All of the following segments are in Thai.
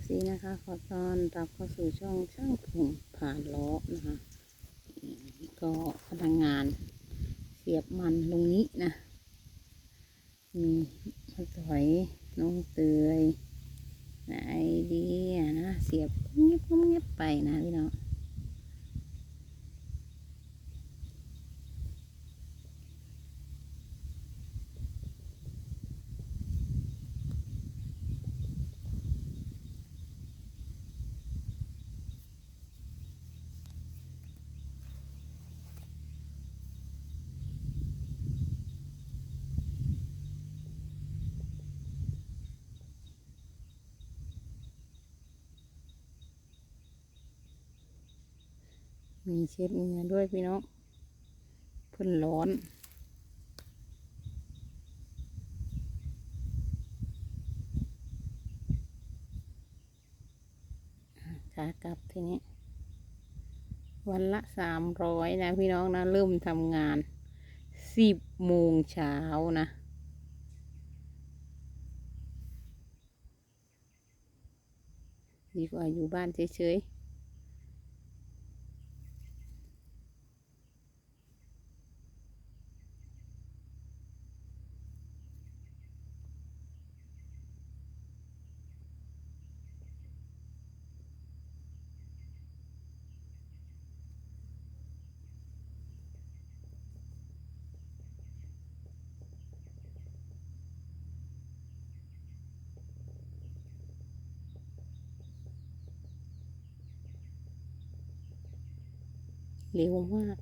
FC นะคะขอต้อนรับเข้าสู่ช่องช่างผงผ่านล้อนะคะ ก็พนักงานเสียบมันตรงนี้นะ มีมาถอยน้องเตยไอเดียนะ เสียบเงียบเงียบไปนะพี่น้อง มีเช็ดเหงื่อด้วยพี่น้องเพิ่นร้อนขากลับทีนี้ วันละสามร้อยนะพี่น้องนะ เริ่มทำงานสิบโมงเช้านะดีกว่าอยู่บ้านเฉยๆ เร็วมาก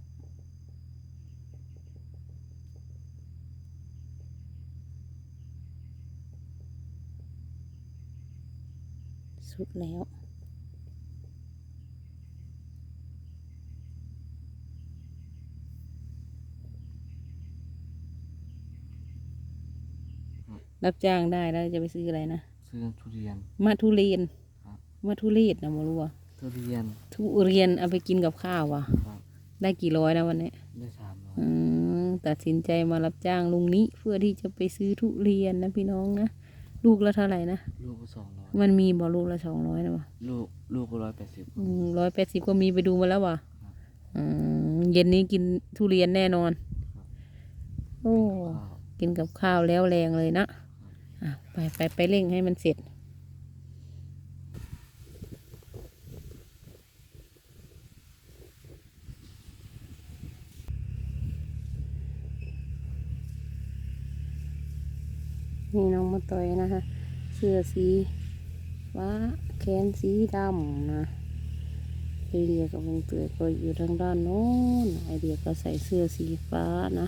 สุดแล้วรับจ้างได้แล้วจะไปซื้ออะไรนะ ซื้อทุเรียน มาทุเรียนครับมาทุเรศนะมารู้ว่าทุเรียน ทุเรียนเอาไปกินกับข้าวว่ะครับ ได้กี่ร้อยนะวันนี้ได้สามร้อยอืมตัดสินใจมารับจ้างลุงนี้เพื่อที่จะไปซื้อทุเรียนนะพี่น้องนะลูกละเท่าไหร่นะลูกก็สองร้อยมันมีบ่ลูกละสองร้อยนะวะลูกลูกก็ร้อยแปดสิบร้อยแปดสิบก็มีไปดูมาแล้วว่ะอืมเย็นนี้กินทุเรียนแน่นอน โอ้ข้าวกินกับข้าวแล้วแรงเลยนะอะไปไปไปเร่งให้มันเสร็จ นี่น้องมาต่อยนะคะ เสื้อสีฟ้าแขนสีดำนะไอเดียกับวงเตยก็อยู่ทางด้านโน้นไอเดียก็ใส่เสื้อสีฟ้านะ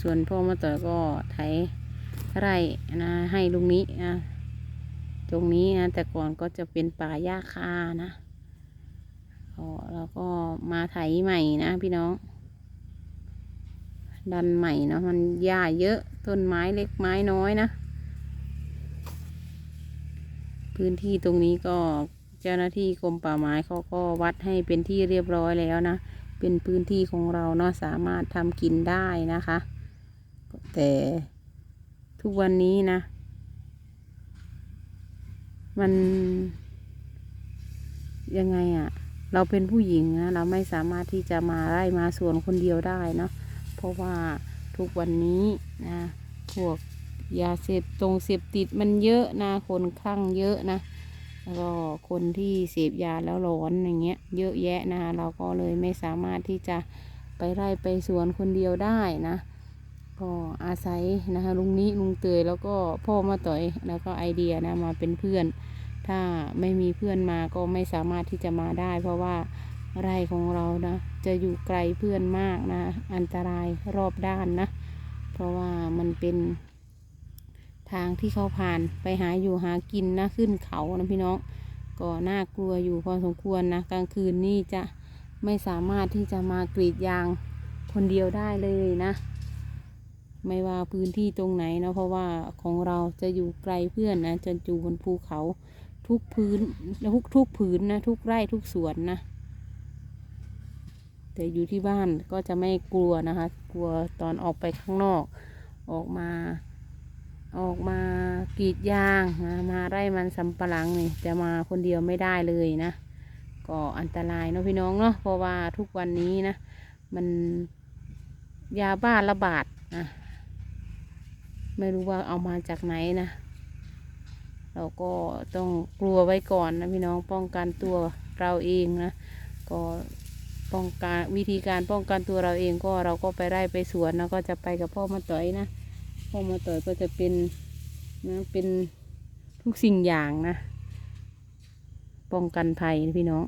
ส่วนพ่อมาต่อก็ไถไร่นะให้ลุงนี้นะตรงนี้นะแต่ก่อนก็จะเป็นป่าหญ้าคานะก็เราก็มาไถใหม่นะพี่น้อง ดันใหม่เนาะมันหญ้าเยอะต้นไม้เล็กไม้น้อยนะ พื้นที่ตรงนี้ก็เจ้าหน้าที่กรมป่าไม้เขาก็วัดให้เป็นที่เรียบร้อยแล้วนะ เป็นพื้นที่ของเราเนาะสามารถทำกินได้นะคะ แต่ทุกวันนี้นะ มัน ยังไงอะ่ะ เราเป็นผู้หญิงนะเราไม่สามารถที่จะมาไล่มาสวนคนเดียวได้เนาะเพราะว่าทุกวันนี้นะพวกยาเสพตรงเสพติดมันเยอะนะ คนคลั่งเยอะนะแล้วก็คนที่เสพยาแล้วร้อนอย่างเงี้ย เยอะแยะนะเราก็เลยไม่สามารถที่จะไปไล่ไปสวนคนเดียวได้นะ ก็อาศัยนะคะลุงนี้ลุงเตยแล้วก็พ่อมาต่อยแล้วก็ไอเดียนะมาเป็นเพื่อน ถ้าไม่มีเพื่อนมาก็ไม่สามารถที่จะมาได้ เพราะว่าไร่ของเรานะจะอยู่ไกลเพื่อนมากนะอันตรายรอบด้านนะ เพราะว่ามันเป็น ทางที่เขาผ่านไปหาอยู่หากินนะขึ้นเขานะพี่น้องก็น่ากลัวอยู่พอสมควรนะกลางคืนนี่จะไม่สามารถที่จะมากรีดยางคนเดียวได้เลยนะ ไม่ว่าพื้นที่ตรงไหนนะเพราะว่าของเราจะอยู่ไกลเพื่อนนะจะอยู่บนภูเขาทุกพื้นทุกทุกผืนนะทุกไร่ทุกสวนนะแต่อยู่ที่บ้านก็จะไม่กลัวนะคะ กลัวตอนออกไปข้างนอก ออกมา ออกมากรีดยางนะมาไร่มันสำปะหลังนี่จะมาคนเดียวไม่ได้เลยนะก็อันตรายเนาะพี่น้องเนาะเพราะว่าทุกวันนี้นะ มันยาบ้าระบาดนะ ไม่รู้ว่าเอามาจากไหนนะ เราก็ต้องกลัวไว้ก่อนนะพี่น้องป้องกันตัวเราเองนะ ก็ป้องกันวิธีการป้องกันตัวเราเองก็เราก็ไปไร่ไปสวนนะก็จะไปกับพ่อมาต่อยนะ พ่อมาต่อยก็จะเป็นนะเป็นทุกสิ่งอย่างนะ ป้องกันภัยนะพี่น้อง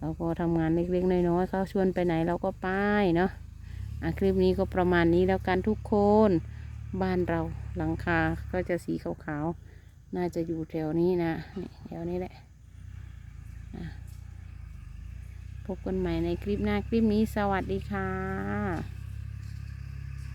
เราก็ทำงานเล็กๆน้อยๆเขาชวนไปไหนเราก็ไปเนาะอะคลิปนี้ก็ประมาณนี้แล้วกันทุกคน บ้านเราหลังคาก็จะสีขาวๆ น่าจะอยู่แถวนี้นะแถวนี้แหละพบกันใหม่ในคลิปหน้าคลิปนี้สวัสดีค่ะ